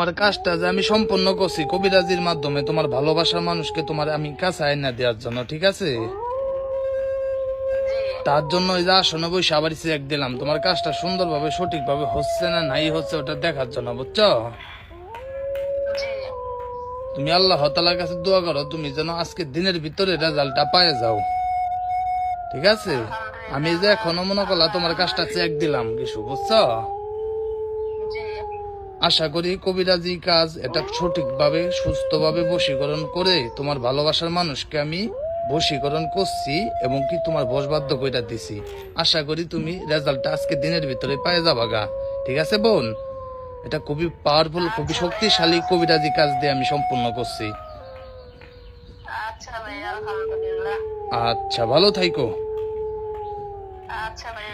তোমার কাজটা যে আমি সম্পন্ন করছি কবিরাজির মাধ্যমে তোমার ভালোবাসার মানুষকে তোমার আমি কাছে আইনা দেওয়ার জন্য, ঠিক আছে? তার জন্য ওই যে আসনে বসে আবার চেক দিলাম, তোমার কাজটা সুন্দরভাবে, সঠিকভাবে হচ্ছে না নাই হচ্ছে ওটা দেখার জন্য, বুঝছ? তুমি আল্লাহ তালার কাছে দোয়া করো, তুমি যেন আজকে দিনের ভিতরে রেজাল্টটা পায়ে যাও। ঠিক আছে? আমি যে এখনও মনে করলাম তোমার কাজটা চেক দিলাম, কিছু বুঝছ? আশা করি কবিরাজি কাজ এটা সঠিকভাবে সুস্থভাবে বশীকরণ করে তোমার ভালোবাসার মানুষকে আমি বশীকরণ করছি এবং কি তোমার বসবাধ্য কইরা দিছি। আশা করি তুমি রেজাল্টটা আজকে দিনের ভিতরে পায়ে যাবা গা। ঠিক আছে বোন? এটা খুবই পাওয়ারফুল খুবই শক্তিশালী কবিরাজি কাজ দিয়ে আমি সম্পূর্ণ করছি। আচ্ছা আচ্ছা ভালো থাইকো। আচ্ছা ভাই